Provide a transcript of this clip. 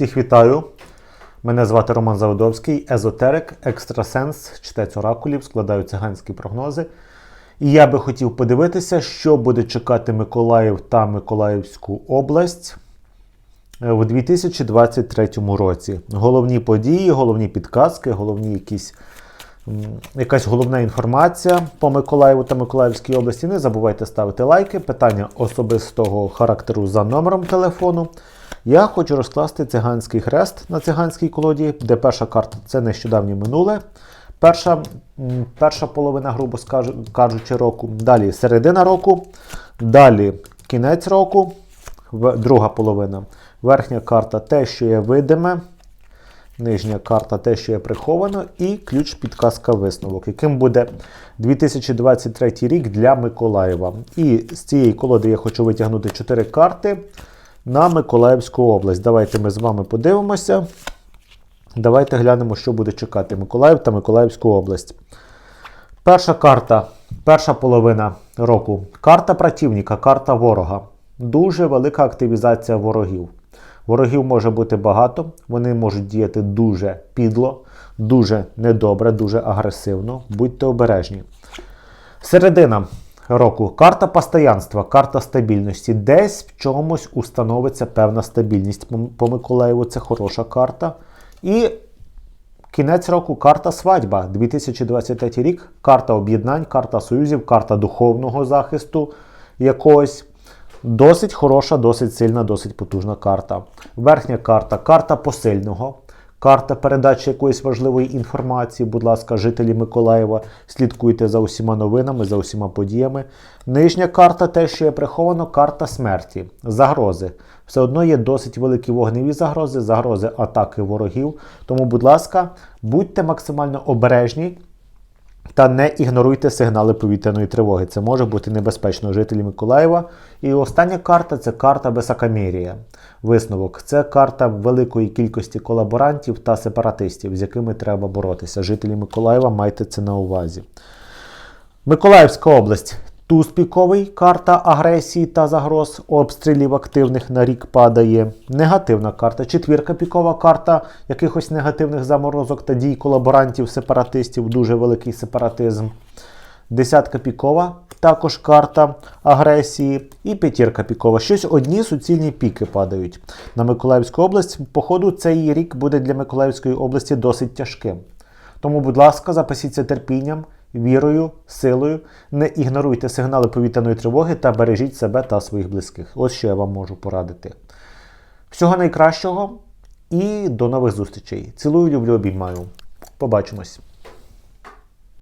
Всіх вітаю. Мене звати Роман Заводовський, езотерик, екстрасенс, читець оракулів, складаю циганські прогнози. І я би хотів подивитися, що буде чекати Миколаїв та Миколаївську область е, у 2023 році. Головні події, головні підказки, головні якісь, якась головна інформація по Миколаєву та Миколаївській області. Не забувайте ставити лайки. Питання особистого характеру за номером телефону. Я хочу розкласти циганський хрест на циганській колоді, де перша карта це нещодавнє минуле. Перша, перша половина, грубо кажучи, року. Далі середина року. Далі кінець року. Друга половина. Верхня карта те, що є видиме. Нижня карта те, що є приховано, і ключ підказка висновок, яким буде 2023 рік для Миколаєва. І з цієї колоди я хочу витягнути 4 карти на Миколаївську область. Давайте ми з вами подивимося. Давайте глянемо, що буде чекати Миколаїв та Миколаївську область. Перша карта, перша половина року. Карта противника, карта ворога. Дуже велика активізація ворогів. Ворогів може бути багато, вони можуть діяти дуже підло, дуже недобре, дуже агресивно. Будьте обережні. Середина року. Карта постоянства, карта стабільності. Десь в чомусь установиться певна стабільність. По- Миколаєву це хороша карта. І кінець року карта свадьба. 2023 рік. Карта об'єднань, карта союзів, карта духовного захисту якогось. Досить хороша, досить сильна, досить потужна карта. Верхня карта карта посильного. Карта передачі якоїсь важливої інформації. Будь ласка, жителі Миколаєва, слідкуйте за усіма новинами, за усіма подіями. Нижня карта, те, що є приховано, карта смерті, загрози. Все одно є досить великі вогневі загрози, загрози атаки ворогів. Тому, будь ласка, будьте максимально обережні. Та не ігноруйте сигнали повітряної тривоги. Це може бути небезпечно жителі Миколаєва. І остання карта це карта Бесакамірія. Висновок це карта великої кількості колаборантів та сепаратистів, з якими треба боротися. Жителі Миколаєва майте це на увазі. Миколаївська область. Туз піковий, карта агресії та загроз, обстрілів активних на рік падає. Негативна карта. Четвірка пікова карта якихось негативних заморозок та дій колаборантів, сепаратистів, дуже великий сепаратизм. Десятка пікова, також карта агресії. І п'ятірка пікова. Щось одні суцільні піки падають. На Миколаївську область, походу, цей рік буде для Миколаївської області досить тяжким. Тому, будь ласка, запасіться терпінням, вірою, силою, не ігноруйте сигнали повітряної тривоги та бережіть себе та своїх близьких. Ось що я вам можу порадити. Всього найкращого і до нових зустрічей. Цілую, люблю, обіймаю. Побачимось.